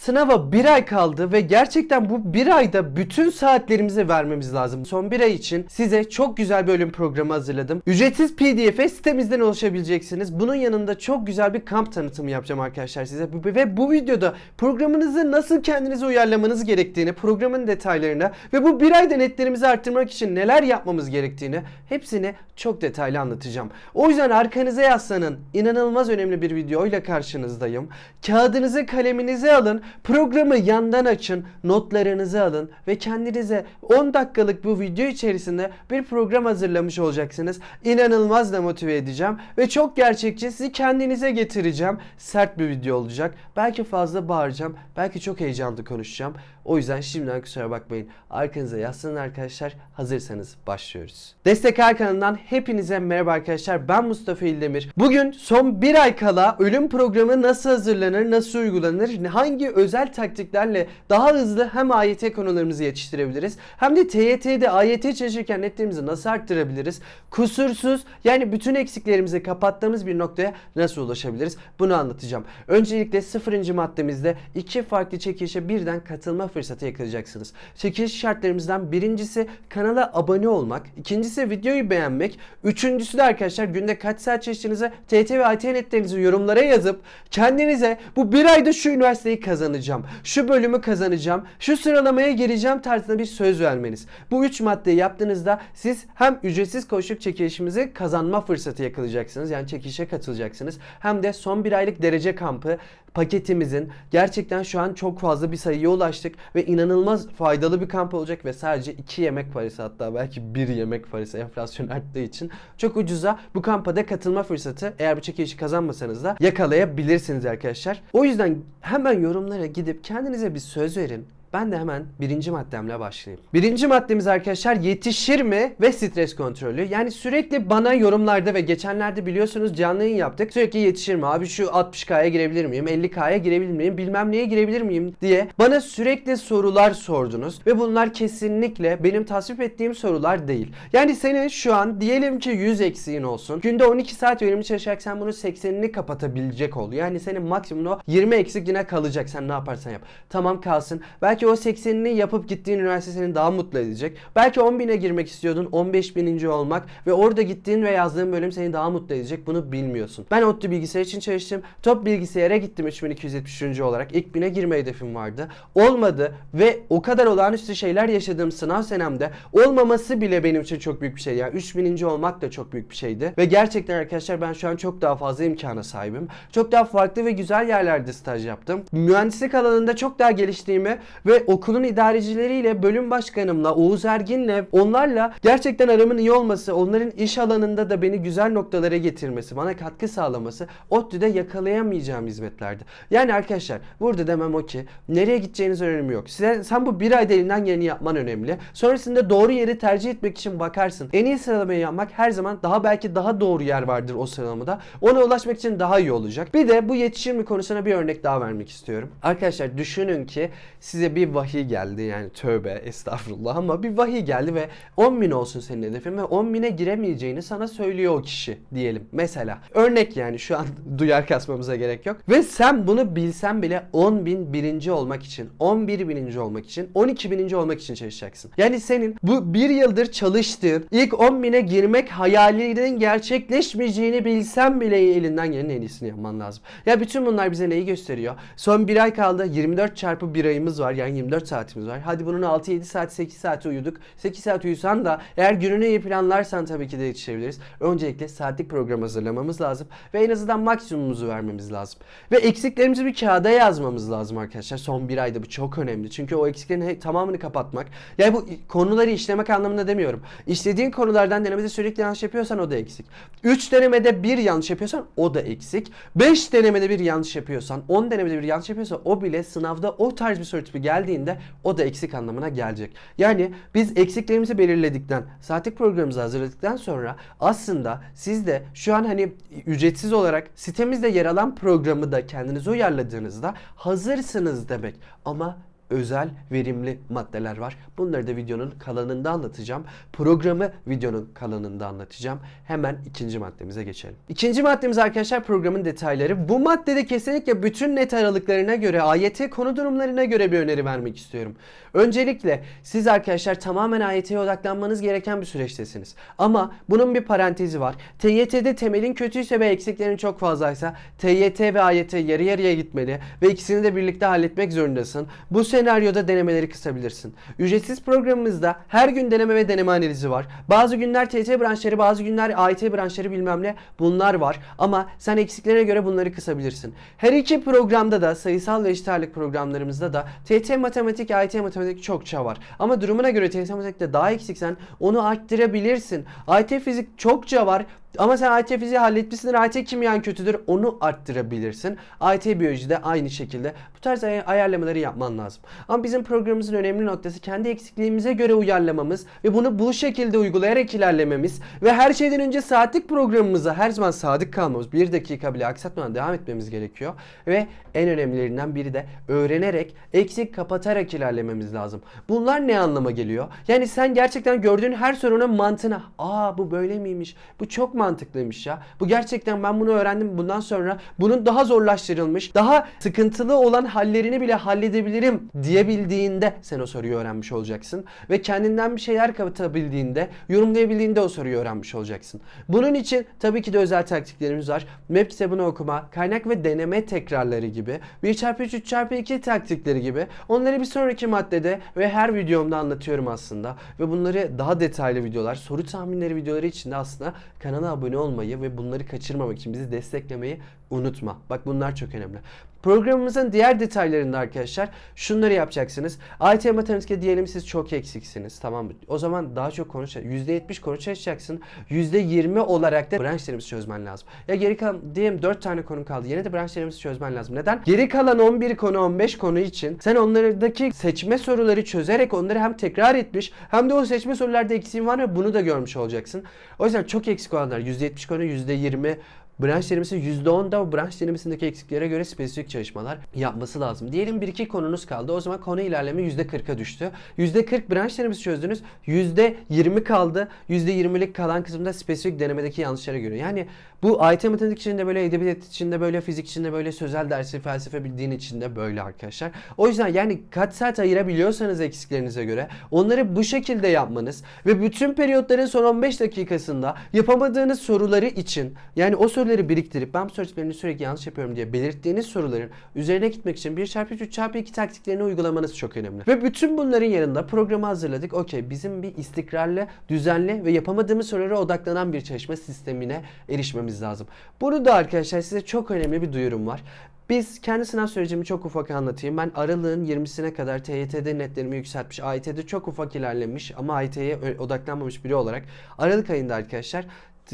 Sınava bir ay kaldı ve gerçekten bu bir ayda bütün saatlerimizi vermemiz lazım. Son bir ay için size çok güzel bir bölüm programı hazırladım. Ücretsiz pdf'e sitemizden ulaşabileceksiniz. Bunun yanında çok güzel bir kamp tanıtımı yapacağım arkadaşlar size. Ve bu videoda programınızı nasıl kendinize uyarlamanız gerektiğini, programın detaylarını ve bu bir ayda netlerimizi arttırmak için neler yapmamız gerektiğini hepsini çok detaylı anlatacağım. O yüzden arkanıza yaslanın. İnanılmaz önemli bir videoyla karşınızdayım. Kağıdınızı kaleminizi alın. Programı yandan açın. Notlarınızı alın. Ve kendinize 10 dakikalık bu video içerisinde bir program hazırlamış olacaksınız. İnanılmaz da motive edeceğim. Ve çok gerçekçi sizi kendinize getireceğim. Sert bir video olacak. Belki fazla bağıracağım. Belki çok heyecanlı konuşacağım. O yüzden şimdiden kusura bakmayın. Arkanıza yaslanın arkadaşlar. Hazırsanız başlıyoruz. Destek kanalından hepinize merhaba arkadaşlar. Ben Mustafa İldemir. Bugün son bir ay kala ölüm programı nasıl hazırlanır, nasıl uygulanır, hangi özel taktiklerle daha hızlı hem AYT konularımızı yetiştirebiliriz hem de TYT'de AYT çalışırken netlerimizi nasıl arttırabiliriz? Kusursuz yani bütün eksiklerimizi kapattığımız bir noktaya nasıl ulaşabiliriz? Bunu anlatacağım. Öncelikle sıfırıncı maddemizde iki farklı çekilişe birden katılma fırsatı yakalayacaksınız. Çekiliş şartlarımızdan birincisi kanala abone olmak, ikincisi videoyu beğenmek, üçüncüsü de arkadaşlar günde kaç saat çalıştığınızı TT ve IT netlerinizi yorumlara yazıp kendinize bu bir ayda şu üniversiteyi kazanacağım, şu bölümü kazanacağım, şu sıralamaya gireceğim tarzında bir söz vermeniz. Bu üç maddeyi yaptığınızda siz hem ücretsiz koşuk çekilişimizi kazanma fırsatı yakalayacaksınız. Yani çekilişe katılacaksınız. Hem de son bir aylık derece kampı paketimizin gerçekten şu an çok fazla bir sayıya ulaştık ve inanılmaz faydalı bir kamp olacak ve sadece 2 yemek parası hatta belki 1 yemek parası enflasyon arttığı için çok ucuza bu kampa da katılma fırsatı eğer bu çekilişi kazanmasanız da yakalayabilirsiniz arkadaşlar. O yüzden hemen yorumlara gidip kendinize bir söz verin. Ben de hemen birinci maddemle başlayayım. Birinci maddemiz arkadaşlar yetişir mi ve stres kontrolü. Yani sürekli bana yorumlarda ve geçenlerde biliyorsunuz canlı yayın yaptık. Sürekli yetişir mi abi şu 60K'ya girebilir miyim? 50K'ya girebilir miyim? Bilmem neye girebilir miyim diye bana sürekli sorular sordunuz. Ve bunlar kesinlikle benim tasvip ettiğim sorular değil. Yani senin şu an diyelim ki 100 eksiğin olsun. Günde 12 saat verimli çalışarak sen bunun 80'ini kapatabilecek ol. Yani senin maksimum o 20 eksik yine kalacak. Sen ne yaparsan yap. Tamam kalsın. Belki o 80'ini yapıp gittiğin üniversite seni daha mutlu edecek. Belki 10 bine girmek istiyordun 15 bininci olmak ve orada gittiğin ve yazdığın bölüm seni daha mutlu edecek. Bunu bilmiyorsun. Ben ODTÜ bilgisayar için çalıştım. Top bilgisayara gittim 3273. olarak. İlk bine girme hedefim vardı. Olmadı ve o kadar olağanüstü şeyler yaşadığım sınav senemde olmaması bile benim için çok büyük bir şey. Yani 3000. olmak da çok büyük bir şeydi. Ve gerçekten arkadaşlar ben şu an çok daha fazla imkana sahibim. Çok daha farklı ve güzel yerlerde staj yaptım. Mühendislik alanında çok daha geliştiğimi ve okulun idarecileriyle, bölüm başkanımla, Oğuz Ergin'le, onlarla gerçekten aramın iyi olması, onların iş alanında da beni güzel noktalara getirmesi, bana katkı sağlaması ODTÜ'de yakalayamayacağım hizmetlerdi. Yani arkadaşlar burada demem o ki nereye gideceğiniz önemi yok. Sen, sen bu bir ayda elinden geleni yapman önemli. Sonrasında doğru yeri tercih etmek için bakarsın. En iyi sıralamayı yapmak her zaman daha belki daha doğru yer vardır o sıralamada. Ona ulaşmak için daha iyi olacak. Bir de bu yetişir mi konusuna bir örnek daha vermek istiyorum. Arkadaşlar düşünün ki size bir vahiy geldi yani tövbe estağfurullah ama bir vahiy geldi ve 10 bin olsun senin hedefin ve 10 bine giremeyeceğini sana söylüyor o kişi diyelim. Mesela örnek yani şu an duyar kasmamıza gerek yok. Ve sen bunu bilsen bile 10 bin birinci olmak için, 11 bininci olmak için, 12 bininci olmak için çalışacaksın. Yani senin bu bir yıldır çalıştığın ilk 10 bine girmek hayalinin gerçekleşmeyeceğini bilsen bile elinden gelenin en iyisini yapman lazım. Ya bütün bunlar bize neyi gösteriyor? Son bir ay kaldı 24 çarpı bir ayımız var yani 24 saatimiz var. Hadi bunun 6-7 saat 8 saat uyuduk. 8 saat uyusan da eğer gününü iyi planlarsan tabii ki de yetişebiliriz. Öncelikle saatlik program hazırlamamız lazım. Ve en azından maksimumumuzu vermemiz lazım. Ve eksiklerimizi bir kağıda yazmamız lazım arkadaşlar. Son bir ayda bu çok önemli. Çünkü o eksiklerin tamamını kapatmak. Yani bu konuları işlemek anlamında demiyorum. İşlediğin konulardan denemede sürekli yanlış yapıyorsan o da eksik. 3 denemede bir yanlış yapıyorsan o da eksik. 5 denemede bir yanlış yapıyorsan, 10 denemede bir yanlış yapıyorsan o bile sınavda o tarz bir soru tipi geldiğinde o da eksik anlamına gelecek. Yani biz eksiklerimizi belirledikten, saatlik programımızı hazırladıktan sonra aslında siz de şu an hani ücretsiz olarak sitemizde yer alan programı da kendinize uyarladığınızda hazırsınız demek. Ama özel verimli maddeler var. Bunları da videonun kalanında anlatacağım. Programı videonun kalanında anlatacağım. Hemen ikinci maddemize geçelim. İkinci maddemiz arkadaşlar programın detayları. Bu maddede kesinlikle bütün net aralıklarına göre, AYT konu durumlarına göre bir öneri vermek istiyorum. Öncelikle siz arkadaşlar tamamen AYT'ye odaklanmanız gereken bir süreçtesiniz. Ama bunun bir parantezi var. TYT'de temelin kötüyse ve eksiklerin çok fazlaysa TYT ve AYT yarı yarıya gitmeli ve ikisini de birlikte halletmek zorundasın. Bu senaryoda denemeleri kısabilirsin. Ücretsiz programımızda her gün deneme ve deneme analizi var. Bazı günler TYT branşları, bazı günler AYT branşları bilmem ne bunlar var. Ama sen eksiklerine göre bunları kısabilirsin. Her iki programda da sayısal ve eşit programlarımızda da TYT matematik, AYT matematik çokça var. Ama durumuna göre TYT matematikte daha eksiksen onu arttırabilirsin. AYT fizik çokça var. Ama sen AYT fiziği halletmişsindir. AYT kimyan kötüdür. Onu arttırabilirsin. AYT biyolojide aynı şekilde bu tarz ay- ayarlamaları yapman lazım. Ama bizim programımızın önemli noktası kendi eksikliğimize göre uyarlamamız ve bunu bu şekilde uygulayarak ilerlememiz ve her şeyden önce saatlik programımıza her zaman sadık kalmamız. Bir dakika bile aksatmadan devam etmemiz gerekiyor. Ve en önemlilerinden biri de öğrenerek, eksik kapatarak ilerlememiz lazım. Bunlar ne anlama geliyor? Yani sen gerçekten gördüğün her sorunun mantığına aa bu böyle miymiş? Bu çok mantıklıymış ya. Bu gerçekten ben bunu öğrendim. Bundan sonra bunun daha zorlaştırılmış, daha sıkıntılı olan hallerini bile halledebilirim diyebildiğinde sen o soruyu öğrenmiş olacaksın. Ve kendinden bir şeyler katabildiğinde, yorumlayabildiğinde o soruyu öğrenmiş olacaksın. Bunun için tabii ki de özel taktiklerimiz var. Map kitabını okuma, kaynak ve deneme tekrarları gibi, 1x3, 3x2 taktikleri gibi. Onları bir sonraki maddede ve her videomda anlatıyorum aslında. Ve bunları daha detaylı videolar, soru tahminleri videoları için de aslında kanala abone olmayı ve bunları kaçırmamak için bizi desteklemeyi unutma. Bak bunlar çok önemli. Programımızın diğer detaylarında arkadaşlar şunları yapacaksınız. AYT matematikte diyelim siz çok eksiksiniz tamam mı? O zaman daha çok konu %70 konu çalışacaksın. %20 olarak da branşlarımızı çözmen lazım. Ya geri kalan diyelim 4 tane konu kaldı. Yine de branşlarımızı çözmen lazım. Neden? Geri kalan 11 konu 15 konu için sen onlardaki seçme soruları çözerek onları hem tekrar etmiş hem de o seçme sorularda eksiğin var ve bunu da görmüş olacaksın. O yüzden çok eksik olanlar %70 konu %20 branş denemesi %10 da o branş denemesindeki eksiklere göre spesifik çalışmalar yapması lazım. Diyelim bir iki konunuz kaldı. O zaman konu ilerleme %40'a düştü. %40 branş denemesi çözdünüz. %20 kaldı. %20'lik kalan kısımda spesifik denemedeki yanlışlara göre. Yani bu AYT matematik içinde böyle, edebiyat içinde böyle, fizik içinde böyle, sözel dersi, felsefe bildiğin içinde böyle arkadaşlar. O yüzden yani kaç saat ayırabiliyorsanız eksiklerinize göre onları bu şekilde yapmanız ve bütün periyotların son 15 dakikasında yapamadığınız soruları için yani o soruları biriktirip ben bu soru sürekli yanlış yapıyorum diye belirttiğiniz soruların üzerine gitmek için 1x3, 3x2 taktiklerini uygulamanız çok önemli. Ve bütün bunların yanında programı hazırladık. Okey bizim bir istikrarlı, düzenli ve yapamadığımız sorulara odaklanan bir çalışma sistemine erişmemiz lazım. Bunu da arkadaşlar size çok önemli bir duyurum var. Biz kendi sınav sürecimi çok ufak anlatayım. Ben aralığın 20'sine kadar TYT'de netlerimi yükseltmiş. AYT'de çok ufak ilerlemiş ama AYT'ye odaklanmamış biri olarak Aralık ayında arkadaşlar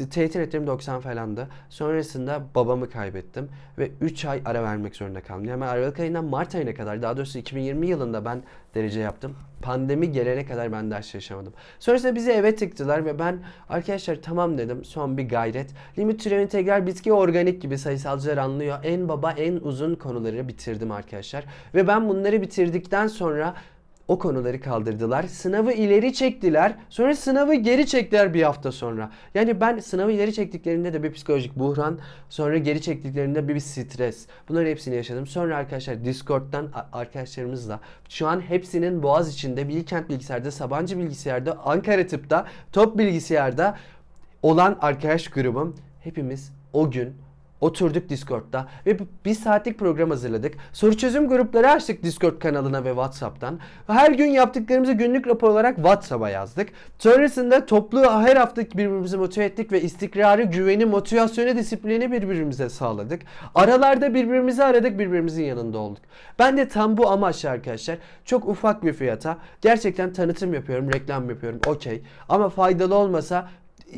TYT netlerim 90 falandı. Sonrasında babamı kaybettim ve 3 ay ara vermek zorunda kaldım. Yani Aralık ayından Mart ayına kadar daha doğrusu 2020 yılında ben derece yaptım. Pandemi gelene kadar ben ders çalışamadım. Sonrasında bizi eve tıktılar ve ben arkadaşlar tamam dedim son bir gayret. Limit türev integral bitki organik gibi sayısalcılar anlıyor. En baba en uzun konuları bitirdim arkadaşlar. Ve ben bunları bitirdikten sonra o konuları kaldırdılar. Sınavı ileri çektiler. Sonra sınavı geri çektiler bir hafta sonra. Yani ben sınavı ileri çektiklerinde de bir psikolojik buhran, sonra geri çektiklerinde bir, bir stres. Bunların hepsini yaşadım. Sonra arkadaşlar Discord'dan arkadaşlarımızla şu an hepsinin Boğaz içinde, Bilkent Bilgisayar'da, Sabancı Bilgisayar'da, Ankara Tıp'ta, Top Bilgisayar'da olan arkadaş grubum hepimiz o gün Oturduk Discord'da ve bir saatlik program hazırladık. Soru çözüm grupları açtık Discord kanalına ve WhatsApp'tan. Her gün yaptıklarımızı günlük rapor olarak WhatsApp'a yazdık. Sonrasında toplu her hafta birbirimizi motive ettik ve istikrarı, güveni, motivasyonu, disiplini birbirimize sağladık. Aralarda birbirimizi aradık, birbirimizin yanında olduk. Ben de tam bu amaçla arkadaşlar çok ufak bir fiyata gerçekten tanıtım yapıyorum, reklam yapıyorum. Okey. Ama faydalı olmasa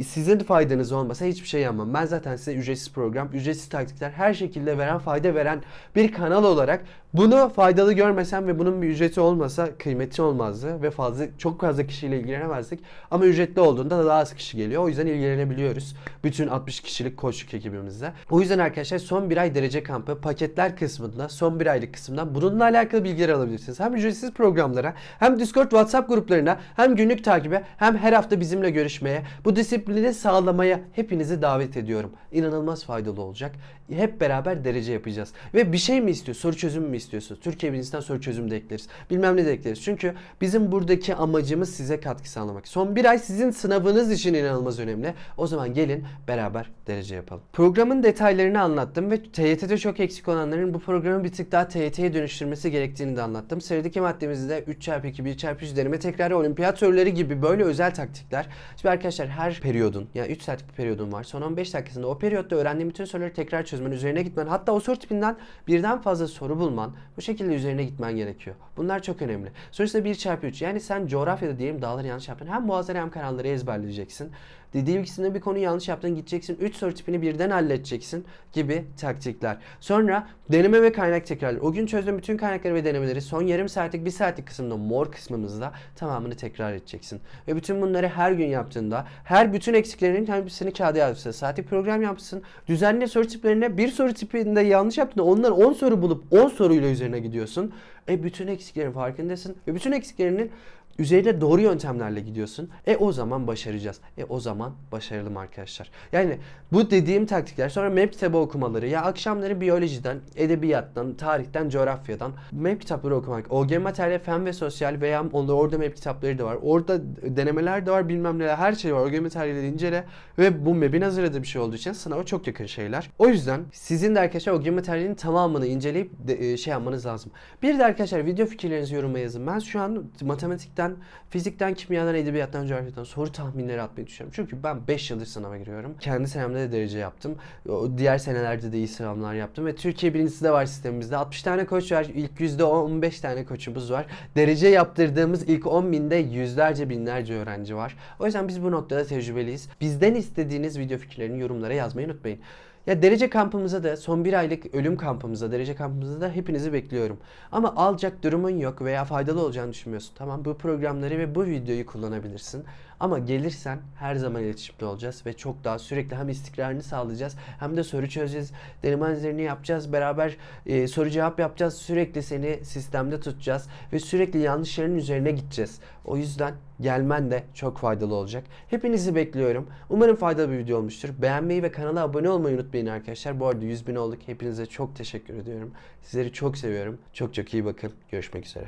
sizin faydanız olmasa hiçbir şey yapmam. Ben zaten size ücretsiz program, ücretsiz taktikler her şekilde veren, fayda veren bir kanal olarak bunu faydalı görmesem ve bunun bir ücreti olmasa kıymeti olmazdı ve fazla çok fazla kişiyle ilgilenemezdik. Ama ücretli olduğunda da daha az kişi geliyor. O yüzden ilgilenebiliyoruz. Bütün 60 kişilik koçluk ekibimizle. O yüzden arkadaşlar son bir ay derece kampı paketler kısmında son bir aylık kısımdan bununla alakalı bilgiler alabilirsiniz. Hem ücretsiz programlara hem Discord WhatsApp gruplarına hem günlük takibe hem her hafta bizimle görüşmeye bu disiplini sağlamaya hepinizi davet ediyorum. İnanılmaz faydalı olacak. Hep beraber derece yapacağız. Ve bir şey mi istiyor? Soru çözümü mü istiyorsunuz? Türkiye birincisinden soru çözümü de ekleriz. Bilmem ne de ekleriz. Çünkü bizim buradaki amacımız size katkı sağlamak. Son bir ay sizin sınavınız için inanılmaz önemli. O zaman gelin beraber derece yapalım. Programın detaylarını anlattım ve TYT'de çok eksik olanların bu programı bir tık daha TYT'ye dönüştürmesi gerektiğini de anlattım. Sıradaki maddemizde 3x2, 1x3 deneme tekrarı, olimpiyat soruları gibi böyle özel taktikler. Şimdi arkadaşlar her periyodun yani 3 saatlik bir periyodun var. Son 15 dakikasında o periyotta öğrendiğin bütün soruları tekrar çözmen, üzerine gitmen, hatta o soru tipinden birden fazla soru bulman, bu şekilde üzerine gitmen gerekiyor. Bunlar çok önemli. Sonuçta 1x3 yani sen coğrafyada diyelim dağları yanlış yaptın. Hem boğazları hem kanalları ezberleyeceksin. Dediğim ikisinde bir konuyu yanlış yaptın gideceksin. 3 soru tipini birden halledeceksin gibi taktikler. Sonra deneme ve kaynak tekrarları. O gün çözdüğün bütün kaynakları ve denemeleri son yarım saatlik bir saatlik kısımda mor kısmımızda tamamını tekrar edeceksin. Ve bütün bunları her gün yaptığında her bütün eksiklerinin hepsini kağıda yazmışsın. Saatlik program yapmışsın. Düzenli soru tiplerine bir soru tipinde yanlış yaptığında onları 10 soru bulup 10 soruyla üzerine gidiyorsun. E bütün eksiklerin farkındasın. Ve bütün eksiklerinin üzerine doğru yöntemlerle gidiyorsun. E o zaman başaracağız. E o zaman başaralım arkadaşlar. Yani bu dediğim taktikler sonra map kitabı okumaları ya akşamları biyolojiden, edebiyattan, tarihten, coğrafyadan map kitapları okumak. OG materyal, fen ve sosyal veya onda orada map kitapları da var. Orada denemeler de var bilmem neler her şey var. OG materyali incele ve bu map'in hazırladığı bir şey olduğu için sınava çok yakın şeyler. O yüzden sizin de arkadaşlar OG materyalinin tamamını inceleyip de, e, şey yapmanız lazım. Bir de arkadaşlar video fikirlerinizi yoruma yazın. Ben şu an matematikten, fizikten, kimyadan, edebiyattan, coğrafyadan soru tahminleri atmayı düşünüyorum. Çünkü ben 5 yıldır sınava giriyorum. Kendi senemde de derece yaptım. Diğer senelerde de iyi sınavlar yaptım ve Türkiye birincisi de var sistemimizde. 60 tane koç var. İlk %15 tane koçumuz var. Derece yaptırdığımız ilk 10 binde yüzlerce binlerce öğrenci var. O yüzden biz bu noktada tecrübeliyiz. Bizden istediğiniz video fikirlerini yorumlara yazmayı unutmayın. Ya derece kampımıza da son bir aylık ölüm kampımıza, derece kampımıza da hepinizi bekliyorum. Ama alacak durumun yok veya faydalı olacağını düşünmüyorsun. Tamam bu programları ve bu videoyu kullanabilirsin. Ama gelirsen her zaman iletişimde olacağız ve çok daha sürekli hem istikrarını sağlayacağız hem de soru çözeceğiz. Deneme analizlerini yapacağız. Beraber e, soru cevap yapacağız. Sürekli seni sistemde tutacağız ve sürekli yanlışların üzerine gideceğiz. O yüzden gelmen de çok faydalı olacak. Hepinizi bekliyorum. Umarım faydalı bir video olmuştur. Beğenmeyi ve kanala abone olmayı unutmayın arkadaşlar. Bu arada 100 bin olduk. Hepinize çok teşekkür ediyorum. Sizleri çok seviyorum. Çok çok iyi bakın. Görüşmek üzere.